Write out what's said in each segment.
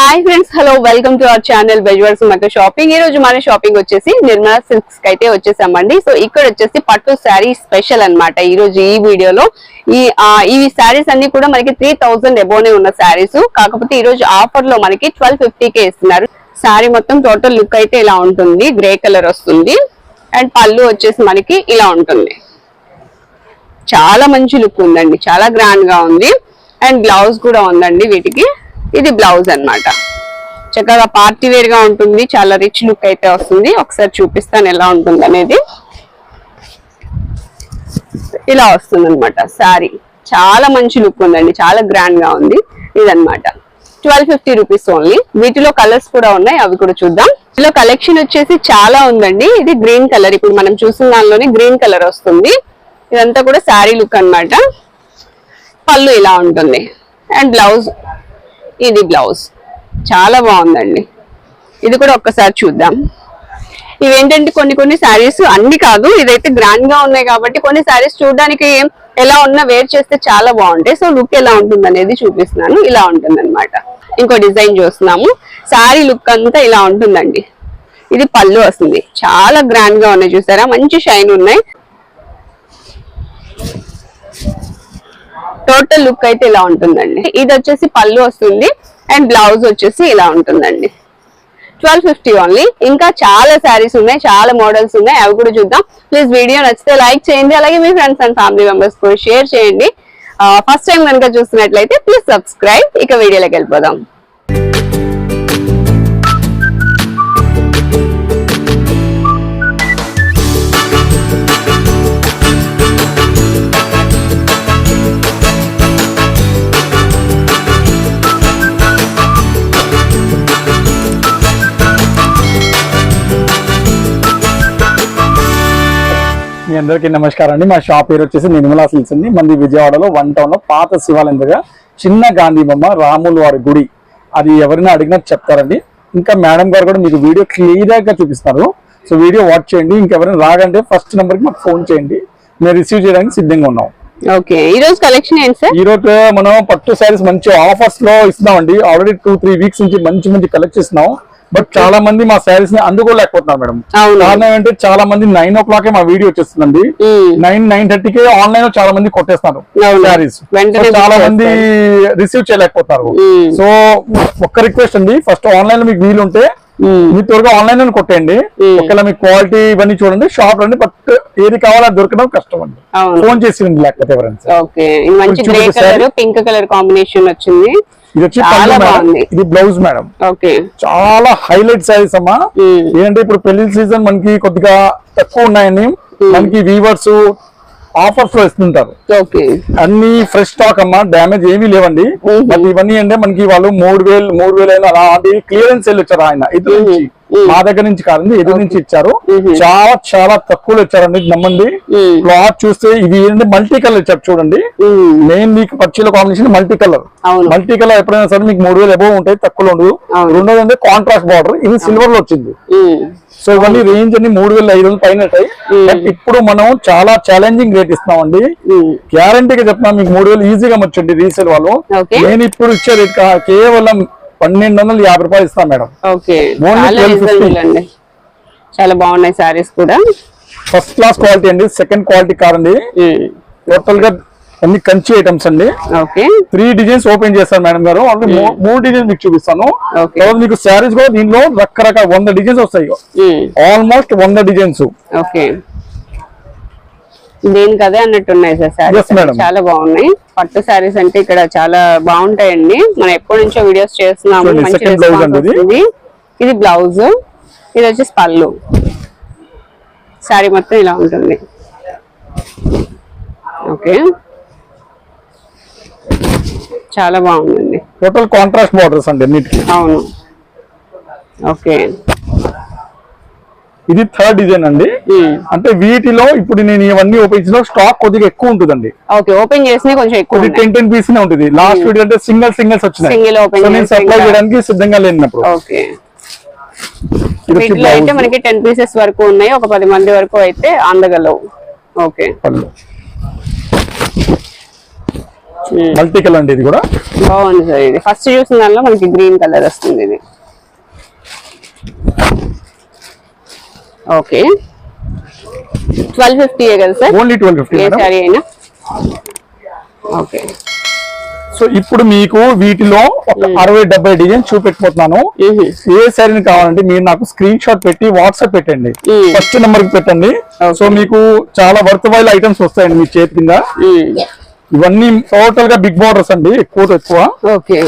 Hi friends hello welcome to our channel బెజ్వర్స్ మగ్గ shopping ఈ రోజు మన షాపింగ్ వచ్చేసి నిర్మలా సిల్క్స్కి అయితే వచ్చేసామండి. సో ఇక్కడ వచ్చేసి పట్టు శారీ స్పెషల్ అన్నమాట. ఈ రోజు ఈ వీడియోలో ఈ ఈ శారీస్ అన్ని కూడా మనకి త్రీ థౌసండ్ ఎబోనే ఉన్న శారీస్. కాకపోతే ఈ రోజు ఆఫర్లో మనకి ట్వెల్వ్ ఫిఫ్టీ కే ఇస్తున్నారు. శారీ మొత్తం టోటల్ లుక్ అయితే ఇలా ఉంటుంది. గ్రే కలర్ వస్తుంది. అండ్ పళ్ళు వచ్చేసి మనకి ఇలా ఉంటుంది. చాలా మంచి లుక్ ఉందండి. చాలా గ్రాండ్గా ఉంది. అండ్ బ్లౌజ్ కూడా ఉందండి వీటికి. ఇది బ్లౌజ్ అన్నమాట. చక్కగా పార్టీ వేర్గా ఉంటుంది. చాలా రిచ్ లుక్ అయితే వస్తుంది. ఒకసారి చూపిస్తాను ఎలా ఉంటుంది అనేది. ఇలా వస్తుంది అనమాట శారీ. చాలా మంచి లుక్ ఉందండి. చాలా గ్రాండ్గా ఉంది ఇదనమాట ట్వెల్వ్ ఫిఫ్టీ రూపీస్ ఓన్లీ వీటిలో కలర్స్ కూడా ఉన్నాయి. అవి కూడా చూద్దాం. ఇందులో కలెక్షన్ వచ్చేసి చాలా ఉందండి. ఇది గ్రీన్ కలర్ ఇప్పుడు మనం చూసిన దానిలోనే గ్రీన్ కలర్ వస్తుంది. ఇదంతా కూడా శారీ లుక్ అన్నమాట. పళ్ళు ఇలా ఉంటుంది. అండ్ బ్లౌజ్ ఇది బ్లౌజ్. చాలా బాగుందండి. ఇది కూడా ఒక్కసారి చూద్దాం. ఇవేంటంటే కొన్ని కొన్ని శారీస్ అన్ని కాదు ఇదైతే గ్రాండ్గా ఉన్నాయి కాబట్టి కొన్ని శారీస్ చూడడానికి ఎలా ఉన్నా వేర్ చేస్తే చాలా బాగుంటాయి. సో లుక్ ఎలా ఉంటుంది అనేది చూపిస్తున్నాను. ఇలా ఉంటుంది అనమాట ఇంకో డిజైన్ చూస్తున్నాము. శారీ లుక్ అంతా ఇలా ఉంటుందండి. ఇది పళ్ళు వస్తుంది. చాలా గ్రాండ్గా ఉన్నాయి చూసారా? మంచి షైన్ ఉన్నాయి. టోటల్ లుక్ అయితే ఇలా ఉంటుందండి. ఇది వచ్చేసి పళ్ళు వస్తుంది అండ్ బ్లౌజ్ వచ్చేసి ఇలా ఉంటుందండి. Twelve fifty only. ఇంకా చాలా శారీస్ ఉన్నాయి చాలా మోడల్స్ ఉన్నాయి. అవి కూడా చూద్దాం. ప్లీజ్ వీడియో నచ్చితే లైక్ చేయండి. అలాగే మీ ఫ్రెండ్స్ అండ్ ఫ్యామిలీ మెంబర్స్ కూడా షేర్ చేయండి. ఫస్ట్ టైం కనుక చూస్తున్నట్లయితే ప్లీజ్ సబ్స్క్రైబ్. ఇక వీడియోలోకి వెళ్ళిపోదాం. మీ అందరికీ నమస్కారం అండి. మా షాప్ పేరు వచ్చేసి నిర్మలా సిల్స్ అండి. మంది విజయవాడలో వన్ టౌన్లో పాత శివాలయం దగ్గర చిన్న గాంధీ బొమ్మ రాముల వారి గుడి. అది ఎవరైనా అడిగినా చెప్తారండి. ఇంకా మేడం గారు కూడా మీకు వీడియో క్లియర్గా చూపిస్తారు. సో వీడియో వాచ్ చేయండి. ఇంకెవరైనా రాగంటే ఫస్ట్ నెంబర్కి మాకు ఫోన్ చేయండి. మేము రిసీవ్ చేయడానికి సిద్ధంగా ఉన్నాం. ఓకే. ఈ రోజు కలెక్షన్ ఏంటి సార్? ఈ రోజు మనం పట్టు శారీస్ మంచి ఆఫర్స్లో ఇస్తున్నామండి. ఆల్రెడీ టూ త్రీ వీక్స్ నుంచి మంచి మంచి కలెక్ట్ ఇస్తున్నాం. బట్ చాలా మంది మా శారీస్ని అందుకోలేకపోతున్నారు మేడం కారణం ఏంటంటే చాలా మంది నైన్ ఓ క్లాక్ మా వీడియో వచ్చేస్తుందండి. నైన్ నైన్ థర్టీకి ఆన్లైన్లో చాలా మంది కొట్టేస్తున్నారు అవును. శారీస్ చాలా మంది రిసీవ్ చేయలేకపోతారు. సో ఒక్క రిక్వెస్ట్ అండి ఫస్ట్ ఆన్లైన్లో మీకు వీలు ఉంటే మ్మ్. మీ త్వరగా ఆన్లైన్లో కొట్టేయండి. మ్మ్. ఒకవేళ మీ క్వాలిటీ ఇవన్నీ చూడండి షాప్ రండి బట్ ఏది కావాలో దొరకడం కష్టం అండి ఫోన్ చేసి లేకపోతే ఎవరైనా పింక్ కలర్ కాంబినేషన్ వచ్చింది. ఇది వచ్చి. ఇది బ్లౌజ్ మేడం. ఓకే. చాలా హైలైట్ సారీస్ అమ్మా. మ్మ్. ఏంటంటే ఇప్పుడు పెళ్ళి సీజన్ మనకి కొద్దిగా తక్కువ ఉన్నాయని మనకి వీవర్స్ ఆఫర్స్లో ఇస్తుంటారు ఓకే అన్ని ఫ్రెష్ స్టాక్ అమ్మా డ్యామేజ్ ఏమీ లేవండి. బట్ ఇవన్నీ అంటే మనకి వాళ్ళు మూడు వేలు మూడు వేలు అయినా అలాంటి క్లియరెన్స్ సేల్ ఇచ్చారు ఆయన నుంచి మ్మ్. మా దగ్గర నుంచి కాదండి ఎదురు నుంచి ఇచ్చారు. చాలా చాలా తక్కువలో ఇచ్చారండి ఇది నమ్మండి మ్మ్. క్లాత్ చూస్తే ఇది ఏంటంటే మల్టీ కలర్ ఇచ్చారు చూడండి. మెయిన్ మీకు పచ్చీల combination multi colour multi colour ఎప్పుడైనా సరే మీకు మూడు వేలు అబౌవ్ ఉంటాయి తక్కువలో ఉండదు. రెండోది అంటే కాంట్రాస్ట్ బార్డర్ ఇది సిల్వర్లో వచ్చింది. సో ఇవన్నీ రేంజ్ అన్ని మూడు వేల ఐదు వందలు పైన ఇప్పుడు మనం చాలా ఛాలెంజింగ్ రేట్ ఇస్తామండి. గ్యారంటీగా చెప్తున్నా మీకు మూడు వేలు ఈజీగా వచ్చండి రీసేల్ వాళ్ళు. నేను ఇప్పుడు ఇచ్చే రేట్ కేవలం పన్నెండు వందల యాభై రూపాయలు ఇస్తాను మేడం. చాలా 1250. రీజనబుల్ అండి. చాలా బాగున్నాయి సారీస్ కూడా. ఫస్ట్ క్లాస్ క్వాలిటీ అండి సెకండ్ క్వాలిటీ కాదండి మ్మ్. టోటల్గా అన్ని కంచి ఐటమ్స్ అండి. ఓకే. త్రీ డిజైన్స్ ఓపెన్ చేస్తాను మేడం గారు. ఆల్రెడీ మూడు డిజైన్స్ మీకు చూపిస్తాను. తర్వాత మీకు శారీస్ కూడా దీనిలో రకరకాల వంద డిజైన్స్ వస్తాయి. ఆల్మోస్ట్ వంద డిజైన్స్ ఓకే. దేనికి అదే అన్నట్టు ఉన్నాయి సార్ శారీస్. చాలా బాగున్నాయి. పట్టు శారీస్ అంటే ఇక్కడ చాలా బాగుంటాయండి. మనం ఎప్పటి నుంచో వీడియోస్ చేస్తున్నాము. ఇది బ్లౌజ్ ఇది వచ్చేసి పళ్ళు. శారీ మొత్తం ఇలా ఉంటుంది. ఓకే. చాలా బాగుందండి. టోటల్ కాంట్రాస్ట్ బార్డర్స్ అండి అన్నిటికీ. అవును. ఓకే. ఇది థర్డ్ డిజైన్ అండి. అంటే వీటిలో ఇప్పుడు నేను ఇవన్నీ ఓపెన్ చేసిన స్టాక్ కొద్దిగా ఎక్కువ ఉంటుందండి. ఓకే ఓపెన్ చేసినవి కొంచెం ఎక్కువ. టెన్ టెన్ పీస్ ఉంటుంది. లాస్ట్ వీడియో అంటే సింగిల్ సింగిల్స్ వచ్చినాయి. నేను సప్లై చేయడానికి సిద్ధంగా లేనప్పుడు ఓకే. వీటిలో అయితే మనకి టెన్ పీసెస్ వరకు ఉన్నాయి. ఒక పది మంది వరకు అయితే అందగలవు. ఓకే. మల్టీ కలర్ అండి ఇది కూడా? బాగుంది సార్ ఇది. ఫస్ట్ చూసిన దానిలో మనకి గ్రీన్ కలర్ వస్తుంది ఇది. ఓకే. ట్వెల్వ్ ఫిఫ్టీ కదా సార్? ఓన్లీ ట్వెల్వ్ ఫిఫ్టీ అయినా? ఓకే. సో ఇప్పుడు మీకు వీటిలో ఒక అరవై డెబ్బై డిజైన్ చూపెట్టిపోతున్నాను ఏ శారీని కావాలంటే మీరు నాకు స్క్రీన్ షాట్ పెట్టి వాట్సాప్ పెట్టండి. ఫస్ట్ నెంబర్కి పెట్టండి. సో మీకు చాలా వర్త్ వైల్ ఐటమ్స్ వస్తాయండి మీ చేతి కింద. ఇవన్నీ టోటల్గా బిగ్ బార్డర్స్ అండి ఎక్కువ ఎక్కువ. ఓకే.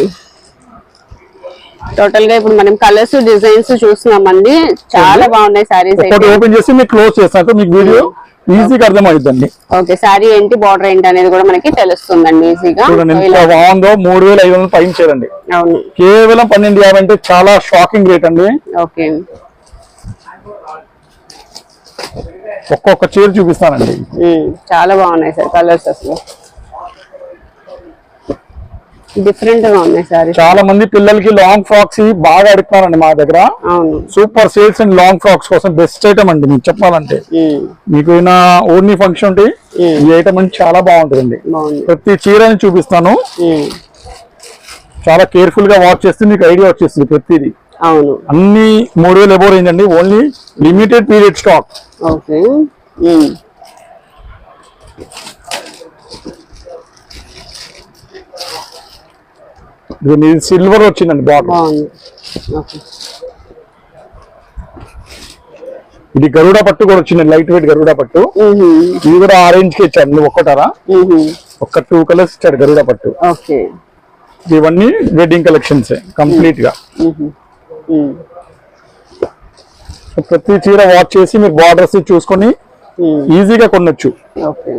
టోటల్గా ఇప్పుడు మనం కలర్స్ డిజైన్స్ చూస్తున్నామండి. చాలా బాగున్నాయి అయితే. ఓపెన్ చేసి మీకు క్లోజ్ చేస్తాను మీకు వీడియో ఈజీగా అర్థమవుతుందండి. ఓకే శారీ ఏంటి బార్డర్ ఏంటి అనేది కూడా మనకి తెలుస్తుందండి ఈజీగా బాగుందో మూడు వేల ఐదు వందలు పైన చేయండి అవును. కేవలం పన్నెండు యాభై అంటే చాలా షాకింగ్ రేట్ అండి. ఓకే. ఒక్కొక్క చీర చూపిస్తానండి. చాలా బాగున్నాయి సార్ కలర్స్ అసలు. డిఫరెంట్గా ఉన్నాయి సారీ చాలా మంది పిల్లలకి లాంగ్ ఫ్రాక్స్ బాగా అడుగుతున్నారండి మా దగ్గర. Super sales and long frocks కోసం బెస్ట్ ఐటమ్ అండి మీకు చెప్పాలంటే. మీకు ఓన్లీ ఫంక్షన్ ఉంటే ఈ ఐటమ్ అంటే చాలా బాగుంటుందండి. ప్రతి చీరని చూపిస్తాను. చాలా కేర్ఫుల్గా వాచ్ చేస్తే మీకు ఐడియా వచ్చేస్తుంది ప్రతిదీ. అవును. అన్ని మూడు వేలు ఎబో రేంజ్ అండి. Only limited period stock okay. ఇది సిల్వర్ వచ్చిందండి ఓకే. ఇది గరుడ పట్టు కూడా వచ్చింది లైట్ వెయిట్ గరుడ పట్టు. ఇది కూడా ఆరెంజ్కి ఇచ్చాడు నువ్వు ఒక్కటారా? ఒక్క టూ కలర్స్ ఇచ్చాడు గరుడ పట్టు. ఓకే. ఇవన్నీ వెడ్డింగ్ కలెక్షన్స్ కంప్లీట్గా. ప్రతి చీర వాచ్ చేసి మీరు బార్డర్స్ చూసుకొని. ఈజీగా కొనొచ్చు. ఓకే.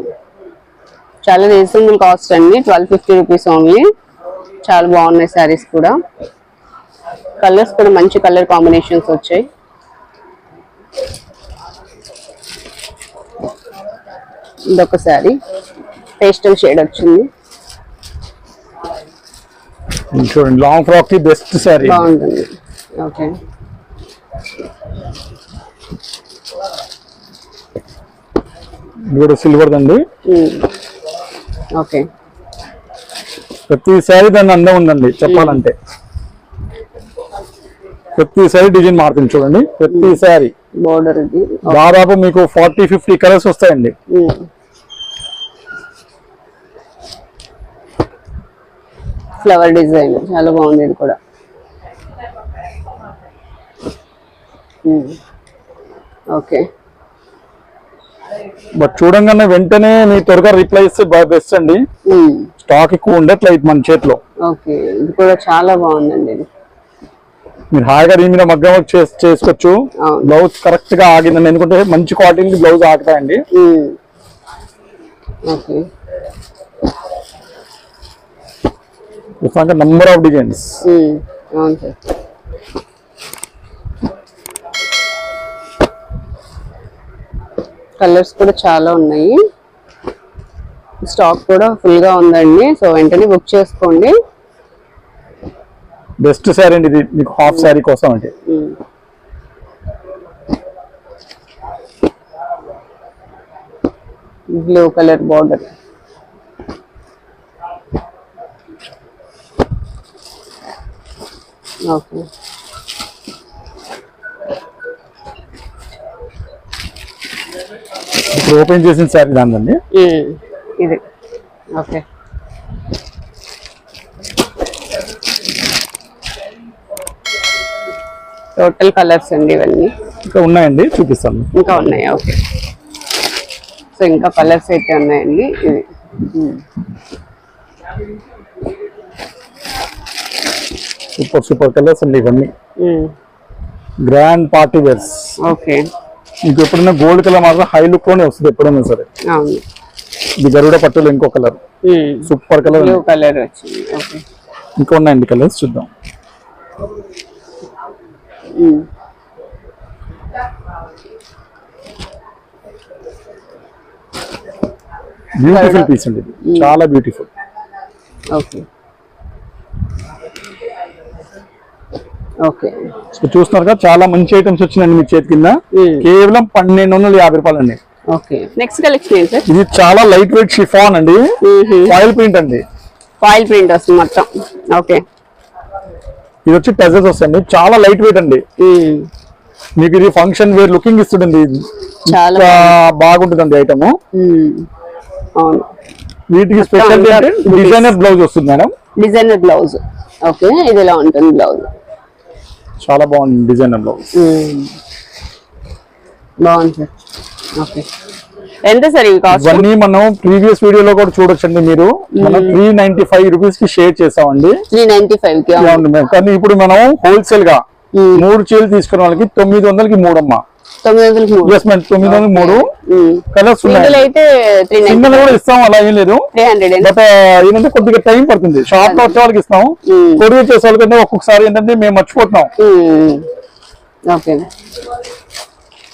చాలా రీజనబుల్ కాస్ట్ అండి ట్వెల్వ్ ఫిఫ్టీ రూపీస్ ఓన్లీ చాలా బాగున్నాయి శారీస్ కూడా. కలర్స్ కూడా మంచి కలర్ కాంబినేషన్స్ వచ్చాయి. ఇదొక శారీ. పేస్టల్ షేడ్ వచ్చింది. చూడండి లాంగ్ ఫ్రాక్కి బెస్ట్ శారీ. బాగుంటుంది. ఓకే ఇది కూడా సిల్వర్ దండి. ఓకే ప్రతి శారీ దాని అందం ఉందండి చెప్పాలంటే. ప్రతి శారీ డిజైన్ మారుతుంది చూడండి ప్రతి శారీ బోర్డర్ ఇది దాదాపు మీకు ఫార్టీ ఫిఫ్టీ కలర్స్ వస్తాయండి. ఫ్లవర్ డిజైన్ చాలా బాగుంది కూడా. ఓకే. బట్ చూడంగానే వెంటనే మీ త్వరగా రిప్లై ఇస్తే బెస్ట్ అండి. స్టాక్ ఎక్కువ ఉండట్లేదు మన చేతిలో. ఓకే ఇది కూడా చాలా బాగుందండి మీరు హాయిగా దీని మీద మగ్గం వర్క్ చేస్- చేసుకోవచ్చు. బ్లౌజ్ కరెక్ట్గా ఆగిందండి. ఎందుకంటే మంచి quality blouse ఆగుతాయండి. Number of designs. అవును సార్. కలర్స్ కూడా చాలా ఉన్నాయి. స్టాక్ కూడా ఫుల్గా ఉందండి. సో వెంటనే బుక్ చేసుకోండి. బెస్ట్ శారీ అండి ఇది. మీకు హాఫ్ శారీ కోసం అంటే బ్లూ కలర్ బార్డర్. ఓకే. ఇప్పుడు ఓపెన్ చేసిన దాందండి ఉమ్. ఇది. ఓకే. టోటల్ కలర్స్ అండి ఇవన్నీ. ఇంకా ఉన్నాయండి? చూపిస్తాను. ఇంకా ఉన్నాయి ఓకే. సో ఇంకా కలర్స్ అయితే ఉన్నాయండి. ఇది. సూపర్ సూపర్ కలర్స్ అండి ఇవన్నీ. Grand party wears okay. మీకు ఎప్పుడైనా గోల్డ్ కలర్ మాత్రం హై లుక్లోనే వస్తుంది ఎప్పుడైనా సరే. ఇది గరుడ పట్టులో ఇంకో కలర్ సూపర్ కలర్ కలర్ ఇంకా ఉన్నాయండి కలర్స్ చూద్దాం. బ్యూటిఫుల్ పీస్ అండి ఇది. చాలా బ్యూటిఫుల్ ఓకే ఓకే సో చూస్తున్నారు కదా చాలా మంచి ఐటమ్స్ వచ్చినాయండి మీ చేతి కింద. కేవలం పన్నెండు వందల యాభై రూపాయలు అండి ఓకే నెక్స్ట్ కలెక్షన్ ఇది చాలా లైట్ వెయిట్ షిఫాన్ అండి. ఆయిల్ ప్రింట్ అండి. ఫాయిల్ ప్రింట్ వస్తుంది మొత్తం. ఓకే. ఇది వచ్చి టెజెస్ వస్తాయండి. చాలా లైట్ వెయిట్ అండి. మీకు ఇది ఫంక్షన్ వేర్ లుకింగ్ ఇస్తుందండి చాలా బాగుంటుందండి ఐటమ్ వీటికి స్పెషాలిటీ అంటే డిజైనర్ బ్లౌజ్ వస్తుంది మేడం. Designer blouse okay. ఇది ఇలా ఉంటుంది బ్లౌజ్ చాలా బాగుంది డిజైనర్ బ్లౌజ్ బాగుంది సార్. ఓకే. ఎంత సార్ ఇవి కాస్ట్ ఇవన్నీ మనం ప్రీవియస్ వీడియోలో కూడా చూడొచ్చండి మీరు. మనం త్రీ నైన్టీ ఫైవ్ రూపీస్కి షేర్ చేసామండి. Three ninety five. కానీ ఇప్పుడు మనం హోల్సేల్గా. మూడు చీరలు తీసుకున్న వాళ్ళకి తొమ్మిది వందలకి మూడు అమ్మా తొమ్మిది వందలకి మూడు. ఎస్ మేడం తొమ్మిది వందలకి మూడు. కలర్స్ సింగిల్ అయితే త్రీ నైన్టీ సింగిల్ కూడా ఇస్తాం అలా ఏం లేదు. త్రీ హండ్రెడ్ బట్ ఏంటంటే కొద్దిగా టైం పడుతుంది. షాప్లో వచ్చే వాళ్ళకి ఇస్తాం. కొరియర్ చేసే వాళ్ళకంటే ఒక్కొక్కసారి ఏంటంటే మేము మర్చిపోతున్నాం. ఓకే.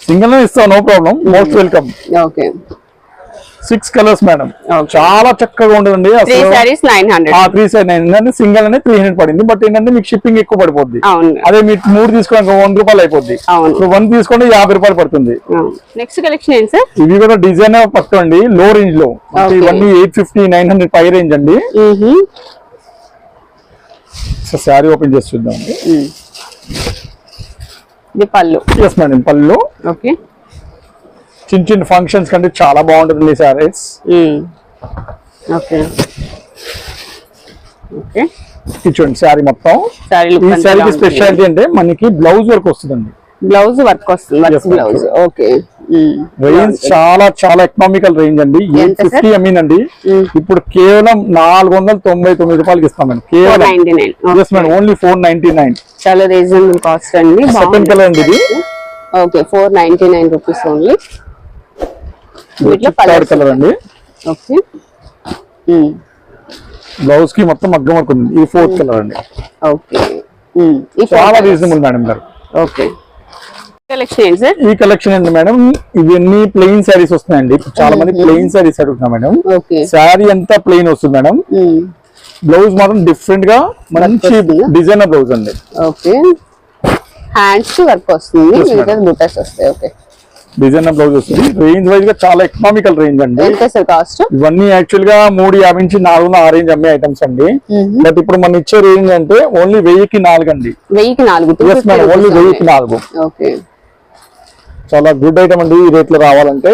సింగిల్ ఇస్తాం no problem most welcome okay. Six colours madam. చాలా చక్కగా ఉండదండి three nine hundred side nine ఏంటంటే సింగిల్ అనేది త్రీ హండ్రెడ్ పడింది. బట్ ఏంటంటే మీకు షిప్పింగ్ ఎక్కువ పడిపోద్ది. అదే మీరు మూడు తీసుకోవడానికి వంద రూపాయలు అయిపోద్ది. వన్ తీసుకుంటే యాభై రూపాయలు పడుతుంది. నెక్స్ట్ కలెక్షన్ ఇవి కూడా డిజైన్ పట్టుకోండి లో రేంజ్లో. ఇవన్నీ ఎయిట్ ఫిఫ్టీ నైన్ హండ్రెడ్ పై రేంజ్ అండి. శారీ ఓపెన్ చేసి చూద్దాం పళ్ళు. ఎస్ మేడం పళ్ళు. ఓకే చిన్న చిన్న ఫంక్షన్స్ కంటే చాలా బాగుంటుంది శారీస్ ఓకే. ఓకే. చూడండి శారీ మొత్తం. ఈ శారీకి స్పెషాలిటీ అంటే మనకి బ్లౌజ్ వర్క్ వస్తుందండి. బ్లౌజ్ వర్క్ వస్తుంది. Blouse okay. రేంజ్ చాలా చాలా ఎకనామికల్ రేంజ్ అండి? ఫిఫ్టీ అమీన్ అండి. ఇప్పుడు కేవలం నాలుగు వందల తొంభై తొమ్మిది రూపాయలకి ఇస్తాం మేడం కేవలం ఓన్లీ ఫోర్ నైన్టీ నైన్ చాలా రీజనబుల్ కాస్ట్ అండి. సెకండ్ కలర్ అండి ఇది. Okay four ninety nine rupees only colour అండి. ఓకే. బ్లౌజ్కి మొత్తం మగ్గం వర్క్ ఉంది. ఇది ఫోర్త్ కలర్ అండి. ఓకే. చాలా రీజనబుల్ మేడం గారు. ఓకే. ఈ కలెక్షన్ అండి మేడం ఇవన్నీ ప్లెయిన్ శారీస్ వస్తున్నాయండి. చాలా మంది ప్లెయిన్ శారీస్ అడుగుతున్నారు మేడం ఓకే. శారీ అంతా ప్లెయిన్ వస్తుంది మేడం బ్లౌజ్ మాత్రం డిఫరెంట్గా మంచి? డిజైనర్ బ్లౌజ్ అండి. ఓకే. హ్యాండ్స్ వర్క్ వస్తుంది. బుటాస్ వస్తాయి. ఓకే. డిజైనర్ బ్లౌజ్ వస్తుంది రేంజ్ వైజ్గా చాలా ఎకనామికల్ రేంజ్ అండి. ఇవన్నీ యాక్చువల్గా మూడు యాభై నుంచి నాలుగు ఆ రేంజ్ అమ్మే ఐటమ్స్ అండి. బట్ ఇప్పుడు మనం ఇచ్చే రేంజ్ అంటే ఓన్లీ వెయ్యికి నాలుగు అండి. వెయ్యికి నాలుగు ఓన్లీ వెయ్యికి. నాలుగు. ఓకే. చాలా గుడ్ ఐటమ్ అండి ఈ రేట్లో రావాలంటే.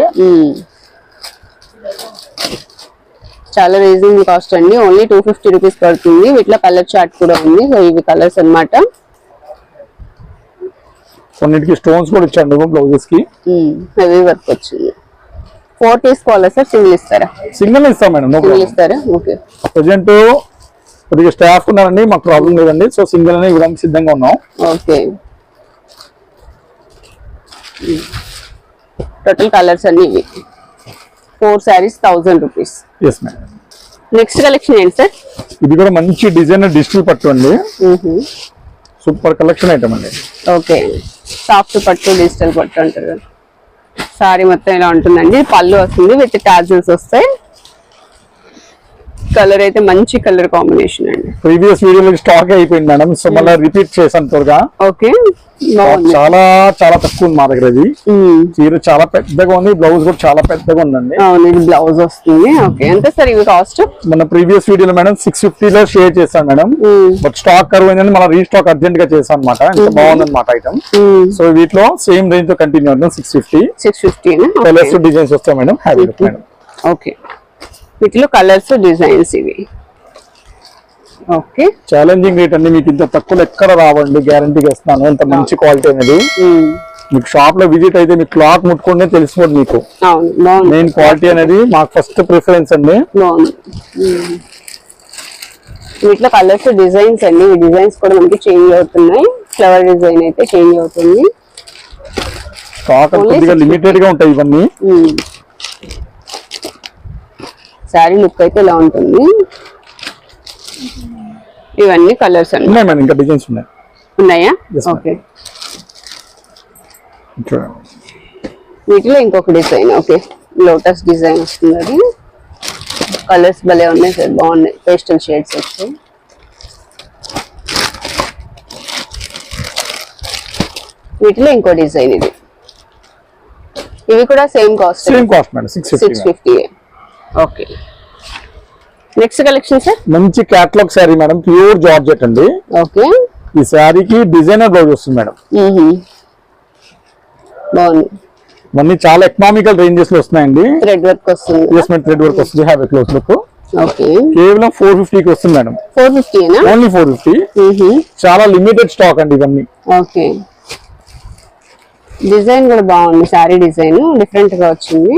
చాలా రీజనబుల్ కాస్ట్ అండి. ఓన్లీ టూ ఫిఫ్టీ రూపీస్ పడుతుంది. వీటిలో కలర్ చార్ట్ కూడా ఉంది. సో ఇవి కలర్స్ అన్నమాట. కొన్నిటికి స్టోన్స్ కూడా ఇచ్చాండి బ్లౌజెస్కి. హెవీ వర్క్ వచ్చింది. ఫోర్ తీసుకోవాలా సార్ సింగిల్ ఇస్తారా? సింగిల్ ఇస్తాం మేడం సింగిల్ ఇస్తారా? ఓకే. ప్రజెంట్ కొద్దిగా స్టాఫ్ ఉన్నారండి మాకు ప్రాబ్లం లేదండి. సో సింగిల్ అనే ఇవ్వడానికి సిద్ధంగా ఉన్నాం. ఓకే. టోటల్ కలర్స్ అన్ని ఇవి. Four saris thousand rupees yes madam next collection ఏంటి సార్? ఇది కూడా మంచి డిజైనర్ డిజిటల్ పట్టు అండి. సూపర్ కలెక్షన్ ఐటమ్ అండి. ఓకే. సాఫ్ట్ పట్టు డిజిటల్ పట్టు అంటారు సారీ మొత్తం ఇలా ఉంటుందండి. పళ్ళు వస్తుంది విత్ టాజిల్స్ వస్తాయి. కలర్ అయితే మంచి కలర్ కాంబినేషన్ అండి. ప్రీవియస్ వీడియోలో స్టాక్ అయిపోయింది మేడం సో మళ్ళీ రిపీట్ చేశాను త్వరగా. ఓకే. చాలా చాలా తక్కువ ఉంది మా దగ్గర ఇది. మ్మ్. చీర చాలా పెద్దగా ఉంది బ్లౌజ్ కూడా చాలా పెద్దగా ఉందండి. అవును ఇది బ్లౌజ్ వస్తుంది. ఓకే ఎంత సార్ ఇవి కాస్ట్ మన ప్రీవియస్ వీడియోలో మేడం సిక్స్ ఫిఫ్టీ లో షేర్ చేశాను మేడం. బట్ స్టాక్ కరువు అయిందని మళ్ళీ రీస్టాక్ అర్జెంట్గా చేశాను అనమాట ఎంత బాగుంది అనమాట ఐటమ్ సో వీటిలో సేమ్ రేంజ్తో కంటిన్యూ అవుతుంది six fifty six fifty designs వస్తాయి మేడం హ్యాపీ మేడం. ఓకే వీటిలో కలర్స్ డిజైన్స్ ఇవి. ఓకే. ఛాలెంజింగ్ రేట్ అండి మీకు ఇంత తక్కువ ఎక్కడ రావండి గ్యారంటీగా ఇస్తున్నాను ఇంత మంచి క్వాలిటీ అనేది. మీకు షాప్లో విజిట్ అయితే మీకు క్లాత్ ముట్టుకుంటే తెలిసిపోతుంది మీకు. మెయిన్ క్వాలిటీ అనేది మాకు ఫస్ట్ ప్రిఫరెన్స్ అండి. వీటిలో కలర్స్ డిజైన్స్ అండి. ఈ డిజైన్స్ కూడా మనకి చేంజ్ అవుతున్నాయి. ఫ్లవర్ డిజైన్ అయితే చేంజ్ అవుతుంది. స్టాక్ కొద్దిగా 650. లిమిటెడ్గా ఉంటాయి ఇవన్నీ. శారీ లుక్ అయితే ఇలా ఉంటుంది? ఇవన్నీ కలర్స్ అండి ఉన్నాయి మేడం ఇంకా డిజైన్స్ ఉన్నాయి. ఉన్నాయా? Yes, ma'am. ఓకే. చూడండి. వీటిలో ఇంకొక డిజైన్ ఓకే. లోటస్ డిజైన్ వస్తుంది అది కలర్స్ భలే ఉన్నాయి సార్ బాగున్నాయి. పేస్టల్ షేడ్స్ వచ్చాయి. వీటిలో ఇంకో డిజైన్ ఇది. ఇవి కూడా same cost same cost madam six six fifty fifty okay. Next collection sir మంచి catalogue sari madam pure georgette అండి. ఓకే. ఈ శారీకి డిజైనర్ బ్లౌజ్ వస్తుంది మేడం. బాగుంది. ఇవన్నీ చాలా ఎకనామికల్ రేంజెస్లో వస్తున్నాయండి. థ్రెడ్ వర్క్ వస్తుంది. థ్రెడ్ వర్క్ వస్తుంది. Have close look okay. కేవలం ఫోర్ ఫిఫ్టీకి వస్తుంది మేడం. ఫోర్ ఫిఫ్టీనా ఓన్లీ ఫోర్ ఫిఫ్టీ చాలా లిమిటెడ్ స్టాక్ అండి ఇవన్నీ. ఓకే. డిజైన్ కూడా బాగుంది. సారీ డిజైన్ డిఫరెంట్గా వచ్చింది.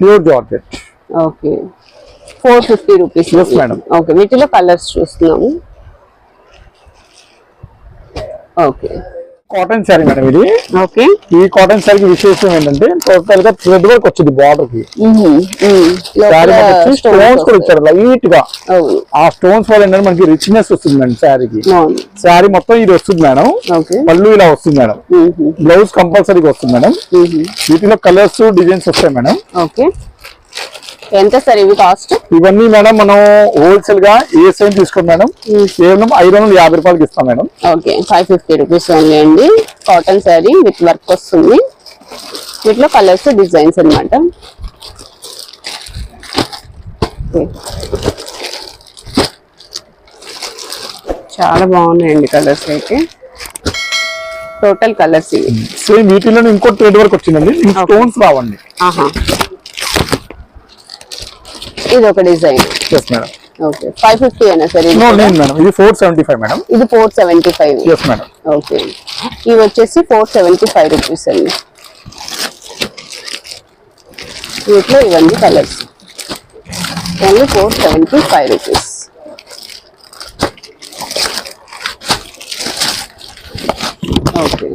Pure georgette. Okay. Four fifty rupees madam. Okay వీటిలో కలర్స్ చూస్తున్నాము. ఓకే. కాటన్ శారీ మేడం ఇది. ఓకే. ఈ కాటన్ శారీకి విశేషం ఏంటంటే టోటల్గా థ్రెడ్ వర్క్ వచ్చింది బార్డర్కి స్టోన్స్ కూడా ఇచ్చారు లైట్గా ఆ స్టోన్స్ వల్ల ఏంటంటే మనకి రిచ్నెస్ వస్తుంది మేడం శారీకి. శారీ మొత్తం ఇది వస్తుంది మేడం. ఓకే. పళ్ళు ఇలా వస్తుంది మేడం. బ్లౌజ్ కంపల్సరీగా వస్తుంది మేడం. వీటిలో కలర్స్ డిజైన్స్ వస్తాయి మేడం. ఓకే. ఎంత సార్ ఇవి కాస్ట్? ఇవన్నీ మేడం మనం హోల్సేల్గా ఏ సైన్ తీసుకోండి మేడం కేవలం ఐదు వందల యాభై రూపాయలకి ఇస్తాం madam. Okay five fifty rupees only అండి. కాటన్ శారీ విత్ వర్క్ వస్తుంది. వీటిలో కలర్స్ డిజైన్స్ అన్నమాట. ఓకే. చాలా బాగున్నాయండి కలర్స్ అయితే. టోటల్ కలర్స్ ఇవి. సేమ్ వీటిలో ఇంకో థ్రెడ్ వర్క్ వచ్చిందండి. స్టోన్స్ రావండి. ఆహా. ఇది ఒక design. Yes madam okay five fifty అయినా సార్ ఇది మేడం ఇది ఫోర్ సెవెంటీ ఫైవ్ మేడం ఇది four seventy five yes madam okay. ఇవి వచ్చేసి ఫోర్ సెవెంటీ ఫైవ్ రూపీస్ అండి. వీటిలో ఇవన్నీ colours only four seventy five rupees okay.